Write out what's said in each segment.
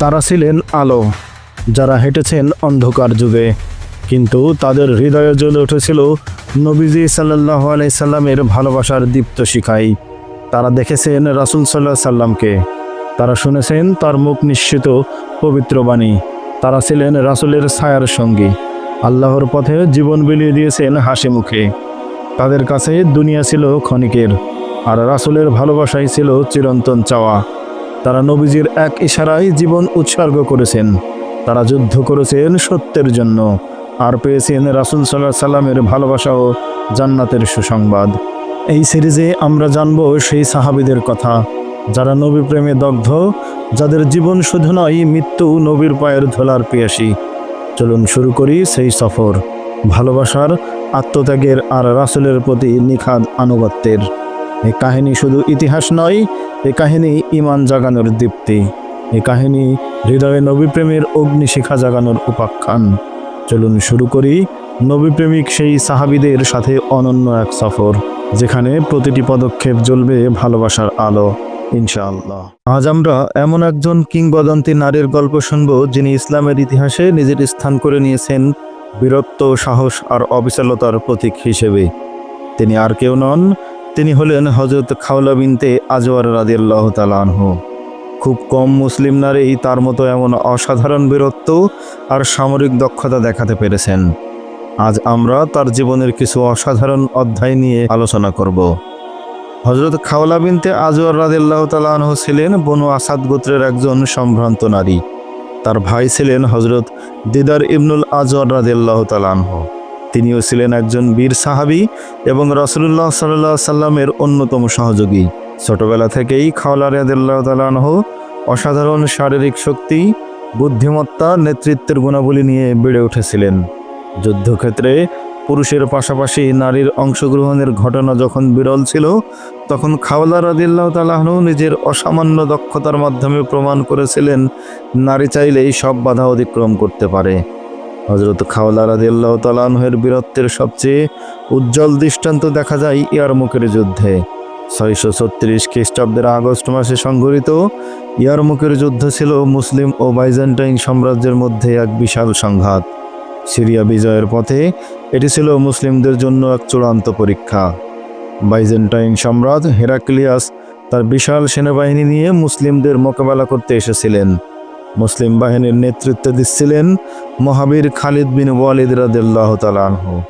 তারা ছিলেন আলো, যারা হেঁটেছেন অন্ধকার যুগে। কিন্তু তাদের হৃদয়ে জ্বলে উঠেছিল নবীজি সাল্লাহ আলাইসাল্লামের ভালোবাসার দীপ্ত শিখাই। তারা দেখেছেন রাসুল সাল্লাহ সাল্লামকে। তারা শুনেছেন তার মুখ নিশ্চিত, পবিত্র বাণী। তারা ছিলেন রাসুলের ছায়ার সঙ্গী। আল্লাহর পথে জীবন বিলিয়ে দিয়েছেন হাসি মুখে। তাদের কাছে দুনিয়া ছিল ক্ষণিকের, আর রাসুলের ভালোবাসাই ছিল চিরন্তন চাওয়া। তারা নবীজির এক ইশারায় জীবন উৎসর্গ করেছেন। তারা যুদ্ধ করেছেন সত্যের জন্য, আর পেয়েছেন রাসুল সাল্লাহ সাল্লামের ভালোবাসা ও জান্নাতের সুসংবাদ। এই সিরিজে আমরা জানব সেই সাহাবিদের কথা, যারা নবী প্রেমে দগ্ধ, যাদের জীবন শুধু নয়, মৃত্যু নবীর পায়ের ধোলার পেয়াসী। চলুন শুরু করি সেই সফর, ভালোবাসার আত্মত্যাগের আর রাসুলের প্রতি নিখাদ আনুগত্যের। এই কাহিনী শুধু ইতিহাস নয়, এ কাহিনী ইমান জাগানোর দীপ্তি, এ কাহিনী হৃদয়ে নবীপ্রেমের অগ্নিশিখা জাগানোর উপাখ্যান। চলুন শুরু করি নবীপ্রেমিক সেই সাহাবিদের সাথে অনন্য এক সফর, যেখানে প্রতিটি পদক্ষেপ জ্বলবে ভালোবাসার আলো, ইনশাআল্লাহ। আজ আমরা এমন একজন কিংবদন্তি নারীর গল্প শুনব, যিনি ইসলামের ইতিহাসে নিজের স্থান করে নিয়েছেন বীরত্ব, সাহস আর অবিচলতার প্রতীক হিসেবে। তিনি আর কেউ নন তিনি হলেন হজরত খাওলা বিনতে আজওয়ার রাদিয়াল্লাহ তালানহ খুব কম মুসলিম নারী তার মতো এমন অসাধারণ বীরত্ব আর সামরিক দক্ষতা দেখাতে পেরেছেন। আজ আমরা তার জীবনের কিছু অসাধারণ অধ্যায় নিয়ে আলোচনা করব। হজরত খাওলা বিনতে আজওয়ার রাদিয়াল্লাহ তালানহ ছিলেন বনু আসাদ গোত্রের একজন সম্ভ্রান্ত নারী। তার ভাই ছিলেন হজরত দিদার ইবনুল আজওয়ার রাদিয়াল্লাহ তালানহ তিনিও ছিলেন একজন বীর সাহাবী এবং রসুল্লাহ সাল্লাহ সাল্লামের অন্যতম সহযোগী। ছোটবেলা থেকেই খাওলা রাদিয়াল্লাহ তালানহ অসাধারণ শারীরিক শক্তি, বুদ্ধিমত্তা, নেতৃত্বের গুণাবলী নিয়ে বেড়ে উঠেছিলেন। যুদ্ধক্ষেত্রে পুরুষের পাশাপাশি নারীর অংশগ্রহণের ঘটনা যখন বিরল ছিল, তখন খাওলা রাদিল্লাহ তালাহনু নিজের অসামান্য দক্ষতার মাধ্যমে প্রমাণ করেছিলেন, নারী চাইলেই সব বাধা অতিক্রম করতে পারে। হজরত খাওলা রাদিল্লাহ তালাহের বীরত্বের সবচেয়ে উজ্জ্বল দৃষ্টান্ত দেখা যায় ইয়ারমুখের যুদ্ধে। ছয়শো ছত্রিশ খ্রিস্টাব্দের আগস্ট মাসে সংঘটিত ইয়ারমুখের যুদ্ধ ছিল মুসলিম ও বাইজেন্টাইন সাম্রাজ্যের মধ্যে এক বিশাল সংঘাত। সিরিয়া বিজয়ের পথে এটি ছিল মুসলিমদের জন্য এক চূড়ান্ত পরীক্ষা। বাইজেন্টাইন সম্রাট হেরাক্লিয়াস তার বিশাল সেনাবাহিনী নিয়ে মুসলিমদের মোকাবেলা করতে এসেছিলেন। মুসলিম বাহিনীর নেতৃত্ব দিচ্ছিলেন মহাবীর খালিদ বিন ওয়ালিদ রাদিল্লাহ তালাহ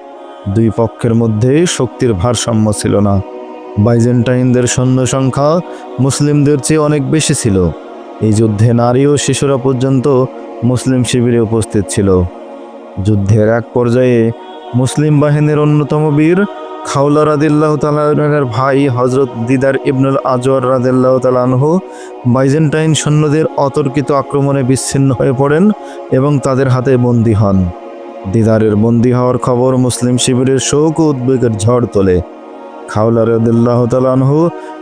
দুই পক্ষের মধ্যে শক্তির ভারসাম্য ছিল না। বাইজেন্টাইনদের সৈন্য সংখ্যা মুসলিমদের চেয়ে অনেক বেশি ছিল। এই যুদ্ধে নারী ও শিশুরা পর্যন্ত মুসলিম শিবিরে উপস্থিত ছিল। যুদ্ধের এক পর্যায়ে মুসলিম বাহিনীর অন্যতম বীর খাউলা রাদিল্লাহ তালাহের ভাই হজরত দিদার ইবনুল আজওয়ার রাদিল্লাহ তালাহ বাইজেন্টাইন সৈন্যদের অতর্কিত আক্রমণে বিচ্ছিন্ন হয়ে পড়েন এবং তাদের হাতে বন্দী হন। দিদারের বন্দী হওয়ার খবর মুসলিম শিবিরের শোক ও উদ্বেগের ঝড় তোলে। খাউলা রাদিল্লাহ তালাহ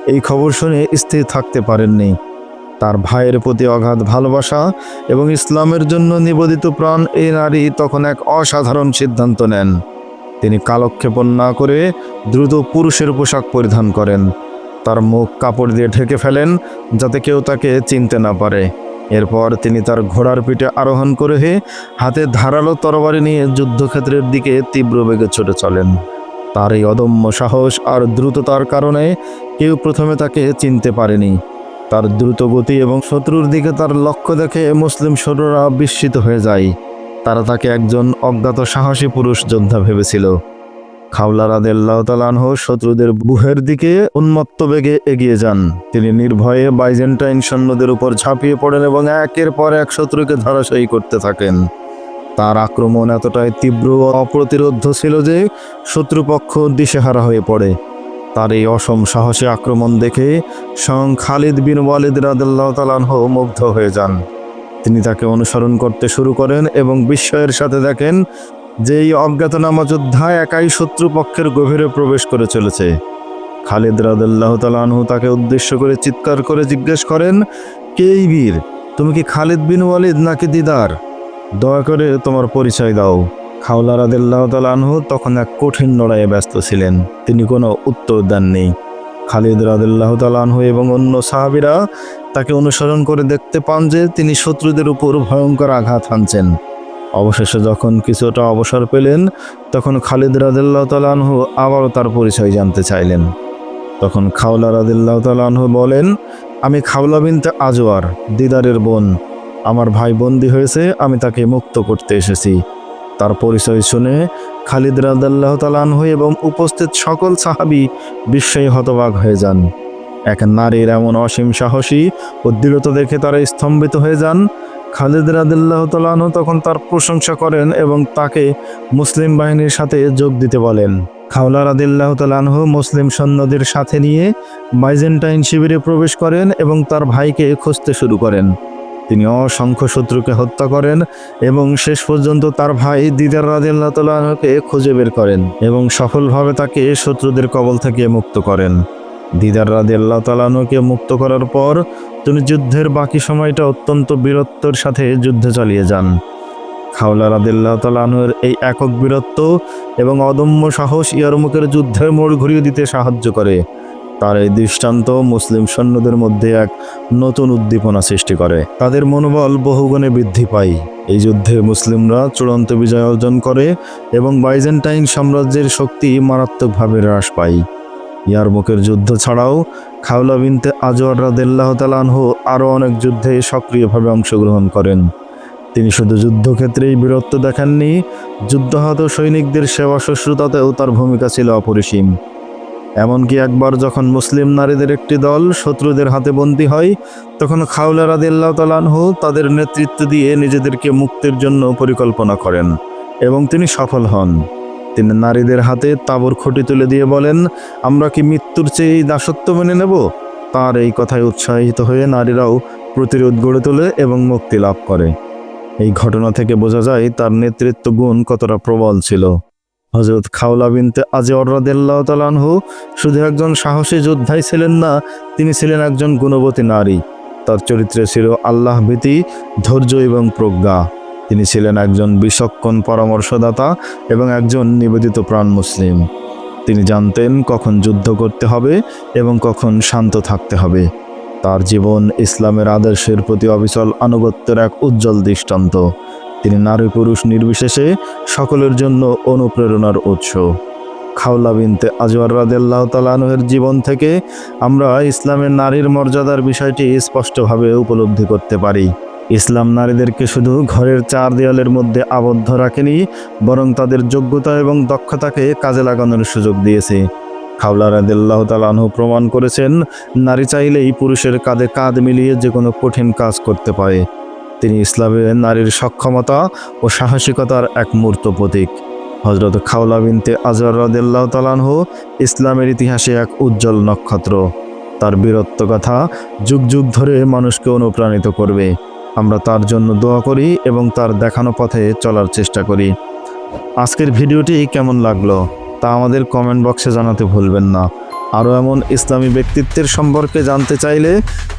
এই খবর শুনে স্থির থাকতে পারেননি। তার ভাইয়ের প্রতি অগাধ ভালোবাসা এবং ইসলামের জন্য নিবেদিত প্রাণ এই নারী তখন এক অসাধারণ সিদ্ধান্ত নেন। তিনি কালক্ষেপণ না করে দ্রুত পুরুষের পোশাক পরিধান করেন। তার মুখ কাপড় দিয়ে ঢেকে ফেলেন যাতে কেউ তাকে চিনতে না পারে। এরপর তিনি তার ঘোড়ার পিঠে আরোহণ করে হাতে ধারালো তরবারি নিয়ে যুদ্ধক্ষেত্রের দিকে তীব্র বেগে ছুটে চলেন। তার এই অদম্য সাহস আর দ্রুততার কারণে কেউ প্রথমে তাকে চিনতে পারেনি। তার দ্রুত গতি এবং শত্রুর দিকে তার লক্ষ্য দেখে মুসলিম সৈন্যরা বিস্মিত হয়ে যায়। তারা তাকে একজন অজ্ঞাত সাহসী পুরুষ যোদ্ধা ভেবেছিল। খাওলা তালানহ শত্রুদের বুহের দিকে উন্মত্ত বেগে এগিয়ে যান। তিনি নির্ভয়ে বাইজেন্টাইন সৈন্যদের উপর ঝাঁপিয়ে পড়েন এবং একের পর এক শত্রুকে ধরাশয়ী করতে থাকেন। তার আক্রমণ এতটাই তীব্র ও ছিল যে শত্রুপক্ষ দিশেহারা হয়ে পড়ে। তার এই অসম সাহসী আক্রমণ দেখে স্বয়ং খালিদ বিন ওয়ালিদ রাদাল্লাহ তালানহ মুগ্ধ হয়ে যান। তিনি তাকে অনুসরণ করতে শুরু করেন এবং বিস্ময়ের সাথে দেখেন যে এই অজ্ঞাতনামা যোদ্ধা একাই শত্রুপক্ষের গভীরে প্রবেশ করে চলেছে। খালিদ রাদাল্লাহ তালানহু তাকে উদ্দেশ্য করে চিৎকার করে জিজ্ঞেস করেন, কে এই বীর? তুমি কি খালিদ বিন ওয়ালিদ নাকি দিদার? দয়া করে তোমার পরিচয় দাও। খাওলা রাদিল্লাহ তালানহু তখন এক কঠিন লড়াইয়ে ব্যস্ত ছিলেন। তিনি কোনো উত্তর দেননি। খালিদ রাদিল্লাহ তালানহু এবং অন্য সাহাবিরা তাকে অনুসরণ করে দেখতে পান যে তিনি শত্রুদের উপর ভয়ঙ্কর আঘাত হানছেন। অবশেষে যখন কিছুটা অবসর পেলেন, তখন খালিদ রাদিল্লাহ তালানহু আবারও তার পরিচয় জানতে চাইলেন। তখন খাওলা রাদিল্লাহ তালানহু বলেন, আমি খাওলা বিনতে আজওয়ার, দিদারের বোন। আমার ভাই বন্দী হয়েছে, আমি তাকে মুক্ত করতে এসেছি। তার পরিচয় শুনে খালিদ রাদাল্লাহ তালানহু এবং উপস্থিত সকল সাহাবি বিস্ময়ে হতবাক হয়ে যান। এক নারীর এমন অসীম সাহসী ও দৃঢ়তা দেখে তারা স্তম্ভিত হয়ে যান। খালিদ রাদিল্লাহ তালানহু তখন তার প্রশংসা করেন এবং তাকে মুসলিম বাহিনীর সাথে যোগ দিতে বলেন। খাওলা রাদিল্লাহ তালানহু মুসলিম সৈন্যদের সাথে নিয়ে বাইজেন্টাইন শিবিরে প্রবেশ করেন এবং তার ভাইকে খুঁজতে শুরু করেন। তিনি অসংখ্য শত্রুকে হত্যা করেন এবং শেষ পর্যন্ত তার ভাই দিদার তালাহকে খুঁজে বের করেন এবং সফলভাবে তাকে শত্রুদের কবল থেকে মুক্ত করেন। দিদার রাদিল্লাহ তালাহকে মুক্ত করার পর তিনি যুদ্ধের বাকি সময়টা অত্যন্ত বীরত্বর সাথে যুদ্ধ চালিয়ে যান। খাওলা রাদিল্লাহ তালাহের এই একক বীরত্ব এবং অদম্য সাহস ইয়ারমুখের যুদ্ধের মোড় ঘুরিয়ে দিতে সাহায্য করে। তার এই দৃষ্টান্ত মুসলিম সৈন্যদের মধ্যে এক নতুন উদ্দীপনা সৃষ্টি করে। তাদের মনোবল বহুগুণে বৃদ্ধি পায়। এই যুদ্ধে মুসলিমরা চূড়ান্ত বিজয় অর্জন করে এবং বাইজেন্টাইন সাম্রাজ্যের শক্তি মারাত্মকভাবে হ্রাস পায়। ইয়ারমুখের যুদ্ধ ছাড়াও খাওলা বিনতে আজওয়ার রাদেল্লাহ তালানহ আরও অনেক যুদ্ধে সক্রিয়ভাবে অংশগ্রহণ করেন। তিনি শুধু যুদ্ধক্ষেত্রেই বীরত্ব দেখাননি, যুদ্ধাহত সৈনিকদের সেবা শুশ্রূতাতেও তার ভূমিকা ছিল অপরিসীম। এমনকি একবার যখন মুসলিম নারীদের একটি দল শত্রুদের হাতে বন্দী হয়, তখন খাউলা রাদিল্লাহ তালানহু তাদের নেতৃত্ব দিয়ে নিজেদেরকে মুক্তির জন্য পরিকল্পনা করেন এবং তিনি সফল হন। তিনি নারীদের হাতে তাবর খুঁটি তুলে দিয়ে বলেন, আমরা কি মৃত্যুর চেয়ে এই দাসত্ব মেনে নেব? তার এই কথায় উৎসাহিত হয়ে নারীরাও প্রতিরোধ গড়ে তোলে এবং মুক্তি লাভ করে। এই ঘটনা থেকে বোঝা যায় তার নেতৃত্ব গুণ কতটা প্রবল ছিল। হজরত খাওলা বিনতে আজওয়ার রাদিয়াল্লাহু তাআলাহু শুধু একজন সাহসী যোদ্ধাই ছিলেন না, তিনি ছিলেন একজন গুণবতী নারী। তার চরিত্রে ছিল আল্লাহ ভীতি, ধৈর্য এবং প্রজ্ঞা। তিনি ছিলেন একজন বিচক্ষণ পরামর্শদাতা এবং একজন নিবেদিত প্রাণ মুসলিম। তিনি জানতেন কখন যুদ্ধ করতে হবে এবং কখন শান্ত থাকতে হবে। তার জীবন ইসলামের আদর্শের প্রতি অবিচল আনুগত্যের এক উজ্জ্বল দৃষ্টান্ত। তিনি নারী পুরুষ নির্বিশেষে সকলের জন্য অনুপ্রেরণার উৎস। খাওলা বিনতে আজওয়ার রাদেল্লাহ তালানহের জীবন থেকে আমরা ইসলামের নারীর মর্যাদার বিষয়টি স্পষ্টভাবে উপলব্ধি করতে পারি। ইসলাম নারীদেরকে শুধু ঘরের চার দেয়ালের মধ্যে আবদ্ধ রাখেনি, বরং তাদের যোগ্যতা এবং দক্ষতাকে কাজে লাগানোর সুযোগ দিয়েছে। খাওলা রাদিল্লাহ তালানহু প্রমাণ করেছেন, নারী চাইলেই পুরুষের কাঁধে কাঁধ মিলিয়ে যে কোনো কঠিন কাজ করতে পারে। তিনি ইসলামের নারীর সক্ষমতা ও সাহসিকতার এক মূর্ত প্রতীক। হজরত খাওলা বিনতে আজর রাদিল্লাহ তালানহু ইসলামের ইতিহাসে এক উজ্জ্বল নক্ষত্র। তার বীরত্ব কথা যুগ যুগ ধরে মানুষকে অনুপ্রাণিত করবে। আমরা তার জন্য দোয়া করি এবং তার দেখানো পথে চলার চেষ্টা করি। আজকের ভিডিওটি কেমন লাগল তা আমাদের কমেন্ট বক্সে জানাতে ভুলবেন না। আরও এমন ইসলামী ব্যক্তিত্বের সম্পর্কে জানতে চাইলে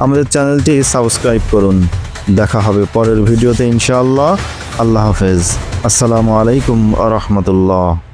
আমাদের চ্যানেলটি সাবস্ক্রাইব করুন। দেখা হবে পরের ভিডিওতে ইনশাআল্লাহ। আল্লাহ হাফেজ। আসসালামু আলাইকুম আ রহমতুল্লাহ।